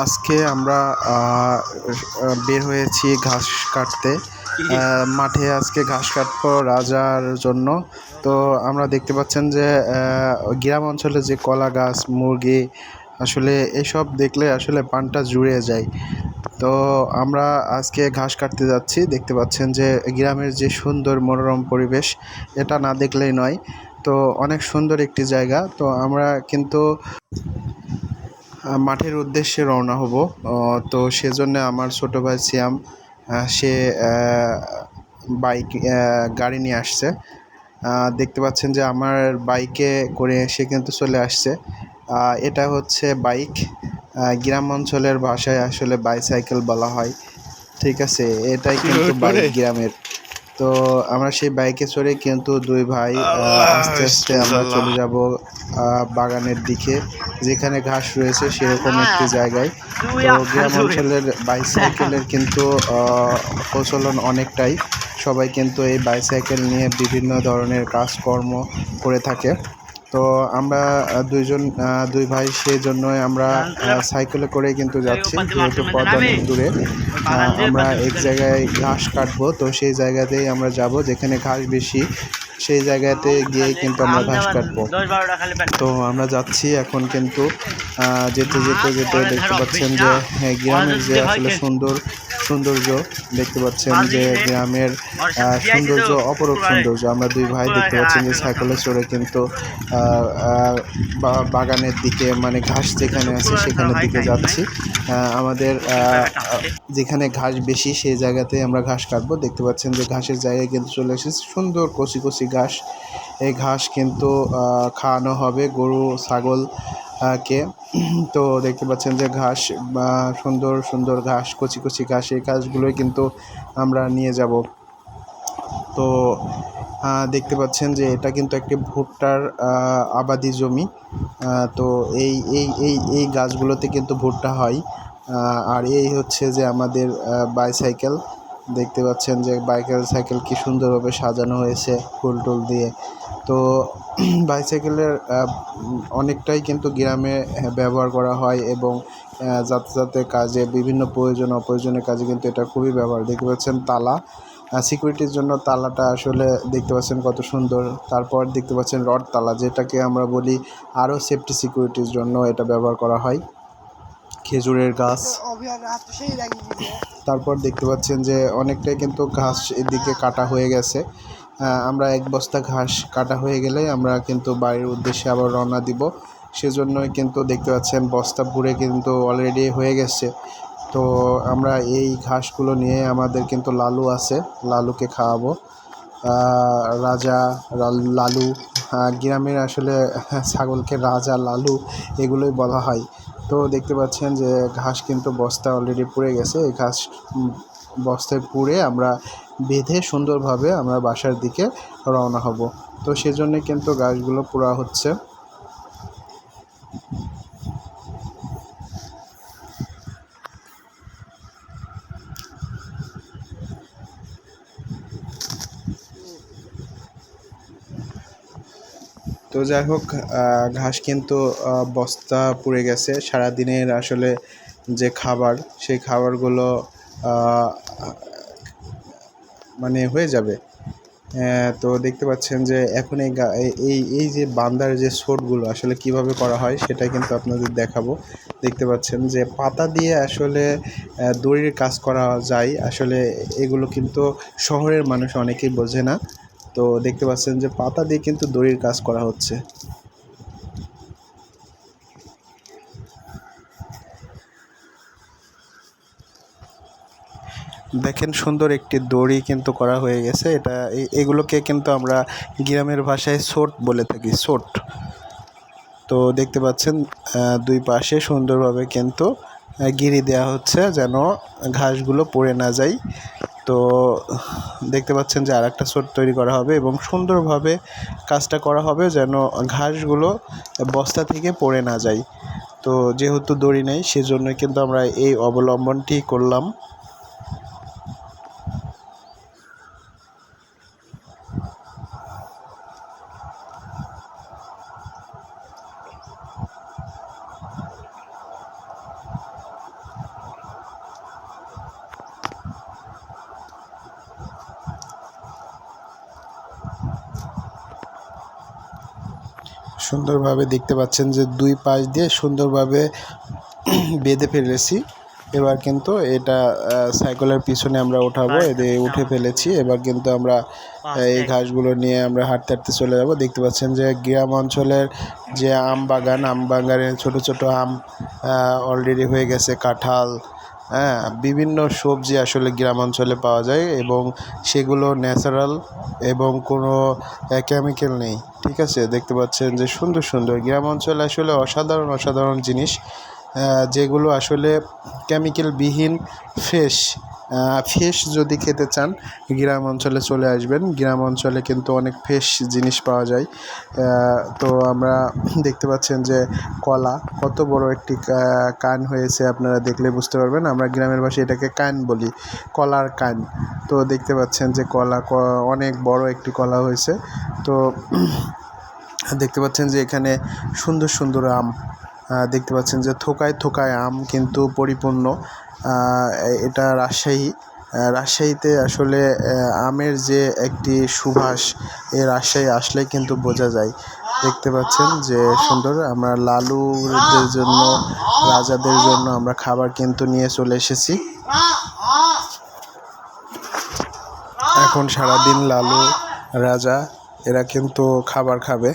আজকে আমরা বের হয়েছি ঘাস কাটতে। মাঠে আজকে ঘাস কাটবো রাজার জন্য। তো আমরা দেখতে পাচ্ছেন যে গ্রাম অঞ্চলে যে কলা গাছ, মুরগি, আসলে এসব দেখলে আসলে পানটা জুড়ে যায়। তো আমরা আজকে ঘাস কাটতে যাচ্ছি। দেখতে পাচ্ছেন যে, গ্রামের যে সুন্দর মনোরম পরিবেশ, এটা না দেখলেই নয়। তো অনেক সুন্দর একটি জায়গা। তো আমরা কিন্তু মাঠের উদ্দেশ্যে রওনা হব। তো সেজন্য আমার ছোট ভাই সিয়াম সে বাইক গাড়ি নিয়ে আসছে। দেখতে পাচ্ছেন যে আমার বাইকে করে সে কিন্তু চলে আসছে। এটা হচ্ছে বাইক। গ্রাম অঞ্চলের ভাষায় আসলে বাইসাইকেল বলা হয়। ঠিক আছে এটাই কিন্তু বাইক গ্রামের। তো আমরা সেই বাইকে চড়ে কিন্তু দুই ভাই আস্তে আস্তে আমরা চলে যাব আহ, বাগানের দিকে যেখানে ঘাস রয়েছে সেরকম একটি জায়গায়। তো গ্রাম অঞ্চলের বাইসাইকেলের কিন্তু প্রচলন অনেকটাই। সবাই কিন্তু এই বাইসাইকেল নিয়ে বিভিন্ন ধরনের কাজকর্ম করে থাকে। তো আমরা দুইজন দুই ভাই সেই জন্যই আমরা সাইকেলে করে কিন্তু যাচ্ছি, যেহেতু পথ অনেক দূরে। আমরা এক জায়গায় ঘাস কাটবো, তো সেই জায়গাতেই আমরা যাব, যেখানে ঘাস বেশি সেই জায়গাতে গিয়ে কিন্তু আমরা ঘাস কাটবো। তো আমরা যাচ্ছি এখন কিন্তু যেতে যেতে যেতে দেখতে পাচ্ছেন যে হ্যাঁ, গ্রামের যে আসলে সুন্দর সৌন্দর্য দেখতে পাচ্ছেন যে গ্রামের সৌন্দর্য অপরূপ সৌন্দর্য। আমরা দুই ভাই দেখতে পাচ্ছেন যে সাইকেলে চড়ে কিন্তু বাগানের দিকে মানে ঘাস যেখানে আছে সেখানের দিকে যাচ্ছি। আমাদের যেখানে ঘাস বেশি সেই জায়গাতে আমরা ঘাস কাটবো। দেখতে পাচ্ছেন যে ঘাসের জায়গায় কিন্তু চলে এসেছে। সুন্দর কচি কচি ঘাস, এই ঘাস কিন্তু খাওয়ানো হবে গরু, ছাগল কে। তো দেখতে পাচ্ছেন যে ঘাস সুন্দর সুন্দর ঘাস, কচি কচি ঘাস, এই ঘাসগুলোই কিন্তু আমরা নিয়ে যাব। তো দেখতে পাচ্ছেন যে এটা কিন্তু একটি ভুট্টার আবাদি জমি। তো এই এই এই এই গাছগুলোতে কিন্তু ভুট্টা হয়। আর এই হচ্ছে যে আমাদের বাইসাইকেল দেখতে পাচ্ছেন যে বাইকের সাইকেল কি সুন্দরভাবে সাজানো হয়েছে ফুল টুল দিয়ে। তো বাইসাইকেলের অনেকটাই কিন্তু গ্রামে ব্যবহার করা হয় এবং যাতায়াতের কাজে বিভিন্ন প্রয়োজন অপ্রয়োজনের কাজে কিন্তু এটা খুবই ব্যবহার। দেখতে পাচ্ছেন তালা সিকিউরিটির জন্য তালাটা আসলে দেখতে পাচ্ছেন কত সুন্দর। তারপর দেখতে পাচ্ছেন রড তালা, যেটাকে আমরা বলি আরও সেফটি সিকিউরিটির জন্য এটা ব্যবহার করা হয়। খেজুরের গাছ। তারপর দেখতে পাচ্ছেন যে অনেকটাই কিন্তু ঘাস এদিকে কাটা হয়ে গেছে। আমরা এক বস্তা ঘাস কাটা হয়ে গেলে আমরা কিন্তু বাড়ির উদ্দেশ্যে আবার রওনা দিব। সেজন্যই কিন্তু দেখতে পাচ্ছেন বস্তা ভরে কিন্তু অলরেডি হয়ে গেছে। তো আমরা এই ঘাসগুলো নিয়ে আমাদের কিন্তু লালু আছে লালুকে খাওয়াবো। রাজা, লালু গ্রামের আসলে ছাগলকে রাজা, লালু এগুলোই বলা হয়। তো দেখতে পাচ্ছেন যে ঘাস কিন্তু বস্তা অলরেডি পুড়ে গেছে। এই ঘাস বস্তায় পুড়ে আমরা বেঁধে সুন্দরভাবে আমরা বাসার দিকে রওনা হব। তো সেজন্য কিন্তু ঘাসগুলো পোড়া হচ্ছে। তো যাই হোক ঘাস কিন্তু বস্তা পুড়ে গেছে। সারাদিনের আসলে যে খাবার, সেই খাবারগুলো মানে হয়ে যাবে। তো দেখতে পাচ্ছেন যে এখন এই এই এই যে বান্দার যে শোটগুলো আসলে কীভাবে করা হয়, সেটা কিন্তু আপনাদের দেখাবো। দেখতে পাচ্ছেন যে পাতা দিয়ে আসলে দড়ির কাজ করা যায়। আসলে এগুলো কিন্তু শহরের মানুষ অনেকেই বোঝে না। তো দেখতে পাচ্ছেন যে পাতা দিয়ে কিন্তু দড়ির কাজ করা হচ্ছে। দেখেন সুন্দর একটি দড়ি কিন্তু করা হয়ে গেছে। এটা এগুলোকে কিন্তু আমরা গ্রামের ভাষায় সোট বলে থাকি, সোট। তো দেখতে পাচ্ছেন দুই পাশে সুন্দরভাবে কিন্তু গিরি দেওয়া হচ্ছে যেন ঘাসগুলো পড়ে না যায়। তো দেখতে পাচ্ছেন যে আর একটা সোট তৈরি করা হবে এবং সুন্দরভাবে কাজটা করা হবে যেন ঘাসগুলো বস্তা থেকে পড়ে না যায়। তো যেহেতু দড়ি নেই সেজন্য কিন্তু আমরা এই অবলম্বনটি করলাম। সুন্দরভাবে দেখতে পাচ্ছেন যে দুই পাশ দিয়ে সুন্দরভাবে বেঁধে ফেলেছি। এবার কিন্তু এটা সাইকেলের পিছনে আমরা উঠাবো এদের উঠে ফেলেছি। এবার কিন্তু আমরা এই ঘাসগুলো নিয়ে আমরা হাঁটতে হাঁটতে চলে যাব। দেখতে পাচ্ছেন যে গ্রাম অঞ্চলের যে আম বাগান আম বাগানে ছোট ছোট আম অলরেডি হয়ে গেছে কাঁঠাল হ্যাঁ বিভিন্ন সবজি আসলে গ্রামাঞ্চলে পাওয়া যায় এবং সেগুলো ন্যাচারাল এবং কোনো কেমিক্যাল নেই, ঠিক আছে? দেখতে পাচ্ছেন যে সুন্দর সুন্দর গ্রামাঞ্চলে আসলে অসাধারণ অসাধারণ জিনিস। যেগুলো আসলে কেমিক্যালবিহীন ফ্রেশ ফ্রেশ যদি খেতে চান, গ্রাম অঞ্চলে চলে আসবেন। গ্রাম অঞ্চলে কিন্তু অনেক ফ্রেশ জিনিস পাওয়া যায়। তো আমরা দেখতে পাচ্ছেন যে কলা কত বড় একটি কান হয়েছে আপনারা দেখলে বুঝতে পারবেন। আমরা গ্রামের ভাষায় এটাকে কান বলি, কলার কান। তো দেখতে পাচ্ছেন যে কলা অনেক বড় একটি কলা হয়েছে। তো দেখতে পাচ্ছেন যে এখানে সুন্দর সুন্দর আম দেখতে পাচ্ছেন যে থোকায় থোকায় আম কিন্তু পরিপূর্ণ। এটা রাজশাহী। রাজশাহীতে আসলে আমের যে একটি সুভাষ এ রাজশাহী আসলেই কিন্তু বোঝা যায়। দেখতে পাচ্ছেন যে সুন্দর, আমরা লালুদের জন্য, রাজাদের জন্য আমরা খাবার কিন্তু নিয়ে চলে এসেছি। এখন সারাদিন লালু, রাজা, এরা কিন্তু খাবার খাবে।